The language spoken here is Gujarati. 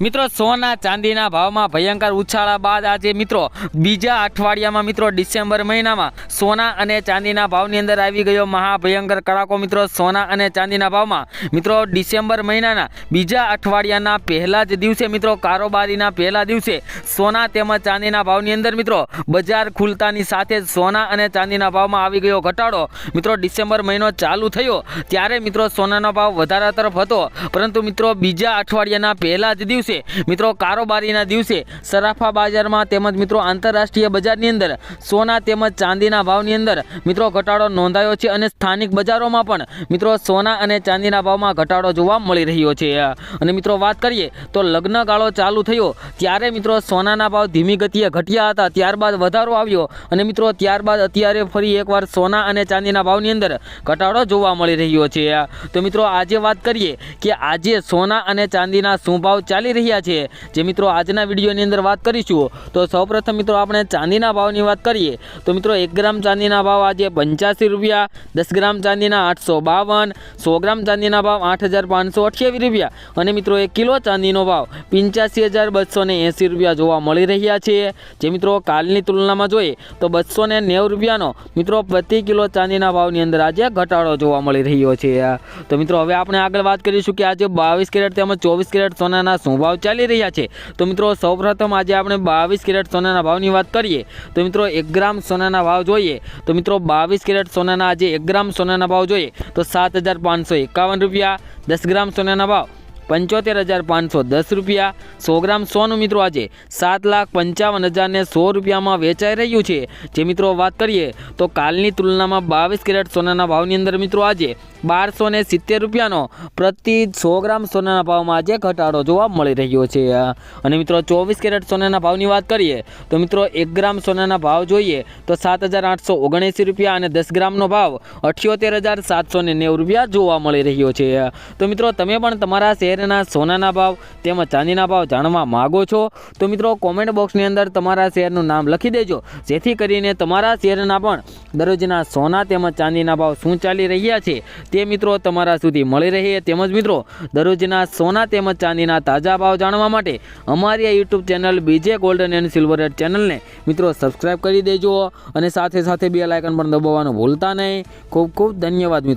મિત્રો, સોના ચાંદીના ભાવમાં ભયંકર ઉછાળા બાદ આજે મિત્રો, બીજા અઠવાડિયામાં મિત્રો, ડિસેમ્બર મહિનામાં સોના અને ચાંદીના ભાવની અંદર આવી ગયો મહાભયંકર કડાકો મિત્રો. સોના અને ચાંદીના ભાવમાં મિત્રો, ડિસેમ્બર મહિનાના બીજા અઠવાડિયાના પહેલા જ દિવસે મિત્રો, કારોબારીના પહેલા દિવસે સોના તેમજ ચાંદીના ભાવની અંદર મિત્રો, બજાર ખુલતાની સાથે જ સોના અને ચાંદીના ભાવમાં આવી ગયો ઘટાડો. મિત્રો, ડિસેમ્બર મહિનો ચાલુ થયો ત્યારે મિત્રો, સોનાનો ભાવ વધારા તરફ હતો. પરંતુ મિત્રો, બીજા અઠવાડિયાના પહેલા જ દિવસે મિત્રો, કારોબારીના દિવસે સરાફા બજારમાં તેમજ મિત્રો આંતરરાષ્ટ્રીય બજારની અંદર સોના તેમજ ચાંદીના ભાવની અંદર મિત્રો ઘટાડો નોંધાયો છે અને સ્થાનિક બજારોમાં પણ મિત્રો સોના અને ચાંદીના ભાવમાં ઘટાડો જોવા મળી રહ્યો છે. અને મિત્રો વાત કરીએ તો લગ્નગાળો ચાલુ થયો ત્યારે મિત્રો સોનાના ભાવ ધીમી ગતિએ ઘટ્યા હતા. ત્યારબાદ વધારો આવ્યો અને મિત્રો ત્યારબાદ અત્યારે ફરી એકવાર સોના અને ચાંદીના ભાવની અંદર ઘટાડો જોવા મળી રહ્યો છે. તો મિત્રો આજે વાત કરીએ કે આજે સોના અને ચાંદીના શું ભાવ ચાલી રહ્યા છે. જે મિત્રો આજના વિડીયોની અંદર વાત કરીશું, તો સૌપ્રથમ મિત્રો આપણે ચાંદીના ભાવની વાત કરીએ. તો મિત્રો એક ગ્રામ ચાંદીના ભાવ આજે પંચ્યાસી રૂપિયા, દસ ગ્રામ ચાંદીના આઠસો બાવન, સો ગ્રામ ચાંદીના ભાવ આઠ હજાર પાંચસો અઠ્યાવીસ રૂપિયા. અને મિત્રો એક કિલો ચાંદીનો ભાવ પંચ્યાસી હજાર બસો એંસી રૂપિયા જોવા મળી રહ્યા છે. જે મિત્રો કાલની તુલનામાં જોઈએ, તો બસો ને રૂપિયાનો મિત્રો પ્રતિ કિલો ચાંદીના ભાવની અંદર આજે ઘટાડો જોવા મળી રહ્યો છે. તો મિત્રો હવે આપણે આગળ વાત કરીશું કે આજે બાવીસ કેરેટ તેમજ ચોવીસ કેરેટ સોનાના શું ભાવ ચાલી રહ્યા છે. તો મિત્રો, સૌપ્રથમ આજે આપણે બાવીસ કેરેટ સોનાના ભાવની વાત કરીએ. તો મિત્રો, એક ગ્રામ સોનાના ભાવ જોઈએ. તો મિત્રો, બાવીસ કેરેટ સોનાના આજે એક ગ્રામ સોનાના ભાવ જોઈએ. તો સાત હજાર પાંચસો એકાવન રૂપિયા દસ ગ્રામ સોનાના ભાવ. પંચોતેર હજાર પાંચસો દસ રૂપિયા. સો ગ્રામ સોનું મિત્રો આજે સાત લાખ પંચાવન હજારને સો રૂપિયામાં વેચાઈ રહ્યું છે. જે મિત્રો વાત કરીએ તો કાલની તુલનામાં બાવીસ કેરેટ સોનાના ભાવની અંદર મિત્રો આજે બારસો ને સિત્તેર રૂપિયાનો પ્રતિ સો ગ્રામ સોનાના ભાવમાં આજે ઘટાડો જોવા મળી રહ્યો છે. અને મિત્રો ચોવીસ કેરેટ સોનાના ભાવની વાત કરીએ તો મિત્રો એક ગ્રામ સોનાના ભાવ જોઈએ તો સાત હજાર આઠસો ઓગણએંસી રૂપિયા અને દસ ગ્રામનો ભાવ અઠ્યોતેર હજાર સાતસો નેવું રૂપિયા જોવા મળી રહ્યો છે. તો મિત્રો તમે પણ તમારા શહેરના સોનાના ભાવ તેમજ ચાંદીના ભાવ જાણવા માગો છો? તો મિત્રો કોમેન્ટ બોક્સની અંદર તમારા શેરનું નામ લખી દેજો. જેથી કરીને તમારા શેરના પણ દરરોજના સોના તેમજ ચાંદીના ભાવ શું ચાલી રહ્યા છે તે મિત્રો તમારા સુધી મળી રહે. તેમજ મિત્રો, દરરોજના સોના તેમજ ચાંદીના તાજા ભાવ જાણવા માટે અમારી આ YouTube channel BJ golden and silver ચેનલને મિત્રો સબસ્ક્રાઈબ કરી દેજો અને સાથે સાથે બે લાયકન પણ દબાવવાનું ભૂલતા નહીં. ખૂબ ખૂબ ધન્યવાદ મિત્રો.